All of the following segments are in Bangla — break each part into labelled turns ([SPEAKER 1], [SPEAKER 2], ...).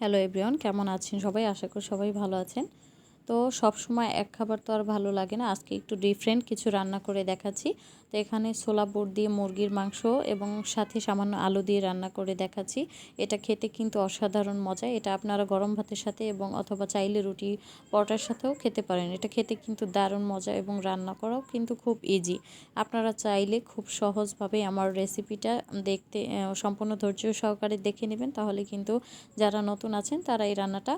[SPEAKER 1] হ্যালো এভরিওয়ান কেমন আছেন? সবাই আশা করি সবাই ভালো আছেন। তো সব সময় এক খাবার তো আর ভালো লাগে না। আজকে একটু ডিফারেন্ট কিছু রান্না করে দেখাচ্ছি। তো এখানে ছোলা বুট দিয়ে মুরগির মাংস এবং সাথে সামান্য আলু দিয়ে রান্না করে দেখাচ্ছি। এটা খেতে কিন্তু অসাধারণ মজা। এটা আপনারা গরম ভাতের সাথে এবং অথবা চাইলে রুটি পরোটার সাথেও খেতে পারেন। এটা খেতে কিন্তু দারুণ মজা এবং রান্না করাও কিন্তু খুব ইজি আপনারা চাইলে খুব সহজভাবে আমার রেসিপিটা দেখতে সম্পূর্ণ ধৈর্য সহকারে দেখে নেবেন। তাহলে কিন্তু যারা নতুন আছেন তারা এই রান্নাটা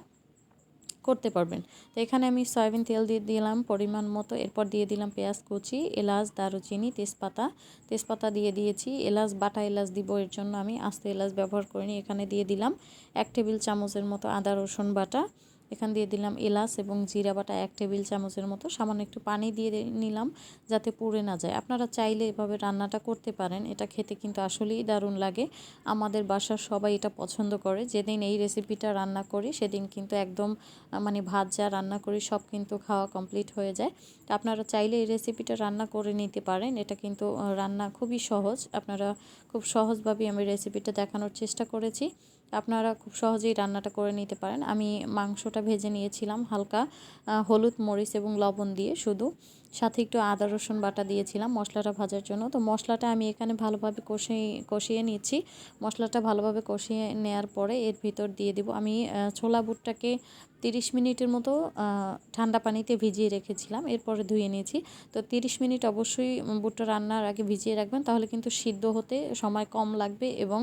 [SPEAKER 1] করতে পারবেন। তো এখানে আমি সয়াবিন তেল দিয়ে দিলাম পরিমাণ মতো। এরপর দিয়ে দিলাম পেঁয়াজ কুচি, এলাচ, দারুচিনি, তেজপাতা। তেজপাতা দিয়ে দিয়েছি। এলাচ, বাটা এলাচ দিব, এর জন্য আমি আস্তে এলাচ ব্যবহার করিনি। এখানে দিয়ে দিলাম এক টেবিল চামচের মতো আদা, রসুন বাটা। এখান দিয়ে দিলাম এলাচ এবং জিরা বাটা এক টেবিল চামচের মতো। সামান্য একটু পানি দিয়ে নিলাম যাতে পুড়ে না যায়। আপনারা চাইলে এভাবে রান্নাটা করতে পারেন। এটা খেতে কিন্তু আসলেই দারুণ লাগে। আমাদের বাসার সবাই এটা পছন্দ করে। যেদিন এই রেসিপিটা রান্না করি, সেদিন কিন্তু একদম মানে ভাত যা রান্না করি, সব কিন্তু খাওয়া কমপ্লিট হয়ে যায়। আপনারা চাইলে এই রেসিপিটা রান্না করে নিতে পারেন। এটা কিন্তু রান্না খুবই সহজ। আপনারা খুব সহজভাবেই আমি রেসিপিটা দেখানোর চেষ্টা করেছি। আপনারা খুব সহজেই রান্নাটা করে নিতে পারেন। আমি মাংসটা ভেজে নিয়েছিলাম হালকা হলুদ, মরিচ এবং লবণ দিয়ে শুধু। সাথে একটু আদা, রসুন বাটা দিয়েছিলাম মশলাটা ভাজার জন্য। তো মশলাটা আমি এখানে ভালোভাবে কষিয়ে কষিয়ে নিচ্ছি। মশলাটা ভালোভাবে কষিয়ে নেওয়ার পরে এর ভিতর দিয়ে দিব। আমি ছোলা বুটটাকে তিরিশ মিনিটের মতো ঠান্ডা পানিতে ভিজিয়ে রেখেছিলাম। এরপরে ধুয়ে নিয়েছি। তো তিরিশ মিনিট অবশ্যই বুটটা রান্নার আগে ভিজিয়ে রাখবেন। তাহলে কিন্তু সিদ্ধ হতে সময় কম লাগবে এবং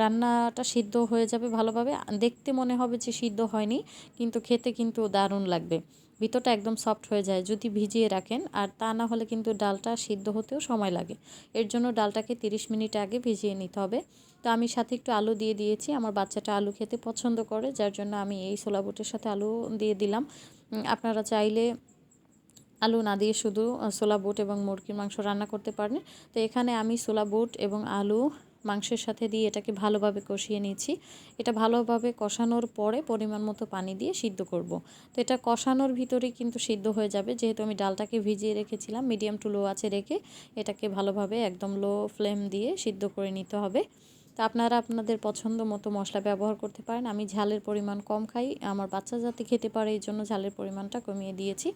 [SPEAKER 1] রান্নাটা সিদ্ধ হয়ে যাবে ভালোভাবে। দেখতে মনে হবে যে সিদ্ধ হয়নি, কিন্তু খেতে কিন্তু দারুণ লাগবে। ভিতরটা একদম সফট হয়ে যায়, যদি ভিজিয়ে রাখেন। আর তা না হলে কিন্তু ডালটা সিদ্ধ হতেও সময় লাগে। এর জন্য ডালটাকে 30 মিনিট আগে ভিজিয়ে নিতে হবে। তো আমি সাথে একটু আলু দিয়ে দিয়েছি। আমার বাচ্চাটা আলু খেতে পছন্দ করে, যার জন্য আমি এই ছোলা বুটের সাথে আলু দিয়ে দিলাম। আপনারা চাইলে আলু না দিয়ে শুধু ছোলা বুট এবং মুরগির মাংস রান্না করতে পারেন। তো এখানে আমি ছোলা বুট এবং আলু মাংসের সাথে দিয়ে এটাকে ভালোভাবে কষিয়ে নিয়েছি এটা ভালোভাবে কষানোর পরে পরিমাণ মতো পানি দিয়ে সিদ্ধ করব। তো এটা কষানোর ভিতরে কিন্তু সিদ্ধ হয়ে যাবে। যেহেতু আমি ডালটাকে ভিজিয়ে রেখেছিলাম, মিডিয়াম টু লো আছে রেখে এটাকে ভালোভাবে একদম লো ফ্লেম দিয়ে সিদ্ধ করে নিতে হবে। তো আপনারা আপনাদের পছন্দ মতো মশলা ব্যবহার করতে পারেন। আমি ঝালের পরিমাণ কম খাই, আমার বাচ্চা যাতে খেতে পারে, এই জন্য ঝালের পরিমাণটা কমিয়ে দিয়েছি।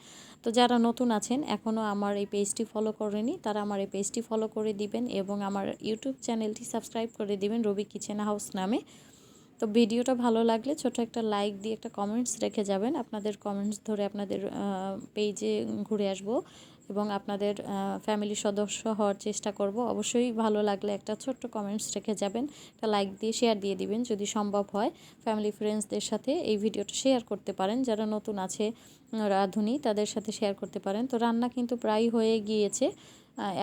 [SPEAKER 1] তো যারা নতুন আছেন এখনও আমার এই পেজটি ফলো করেনি, তারা আমার এই পেজটি ফলো করে দিবেন এবং আমার ইউটিউব চ্যানেলটি সাবস্ক্রাইব করে দিবেন, রবি কিচেন হাউস নামে। তো ভিডিওটা ভালো লাগলে ছোট একটা লাইক দিয়ে একটা কমেন্টস রেখে যাবেন। আপনাদের কমেন্টস ধরে আপনাদের পেজে ঘুরে আসব। এবং আপনাদের ফ্যামিলি সদস্য হওয়ার চেষ্টা করব। অবশ্যই ভালো লাগলে একটা ছোট্ট কমেন্টস রেখে যাবেন, একটা লাইক দিয়ে শেয়ার দিয়ে দিবেন যদি সম্ভব হয়। ফ্যামিলি ফ্রেন্ডসদের সাথে এই ভিডিওটা শেয়ার করতে পারেন। যারা নতুন আছে রাঁধুনি তাদের সাথে শেয়ার করতে পারেন। তো রান্না কিন্তু প্রায় হয়ে গিয়েছে।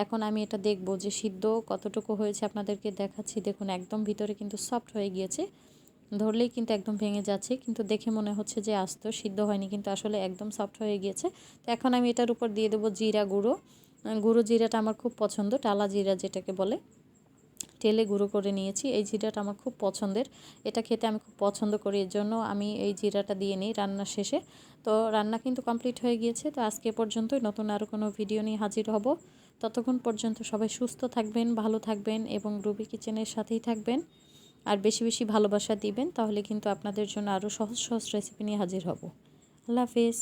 [SPEAKER 1] এখন আমি এটা দেখব যে সিদ্ধ কতটুকু হয়েছে আপনাদেরকে দেখাচ্ছি। দেখুন, একদম ভিতরে কিন্তু সফট হয়ে গিয়েছে। ধরলেই কিন্তু একদম ভেঙে যাচ্ছে। কিন্তু দেখে মনে হচ্ছে যে আস্ত, সিদ্ধ হয়নি, কিন্তু আসলে একদম সফট হয়ে গিয়েছে। তো এখন আমি এটার উপর দিয়ে দেবো জিরা গুঁড়ো। গুঁড়ো জিরাটা আমার খুব পছন্দ, টালা জিরা যেটাকে বলে। টেলে গুঁড়ো করে নিয়েছি। এই জিরাটা আমার খুব পছন্দের। এটা খেতে আমি খুব পছন্দ করি, এর জন্য আমি এই জিরাটা দিয়ে নিই রান্নার শেষে। তো রান্না কিন্তু কমপ্লিট হয়ে গিয়েছে। তো আজকে পর্যন্তই। নতুন আরও কোনো ভিডিও নিয়ে হাজির হব। ততক্ষণ পর্যন্ত সবাই সুস্থ থাকবেন, ভালো থাকবেন এবং রুবি কিচেনের সাথেই থাকবেন। আর বেশি বেশি ভালোবাসা দিবেন, তাহলে কিন্তু আপনাদের জন্য আরও সহজ সহজ রেসিপি নিয়ে হাজির হব। আল্লাহ হাফিজ।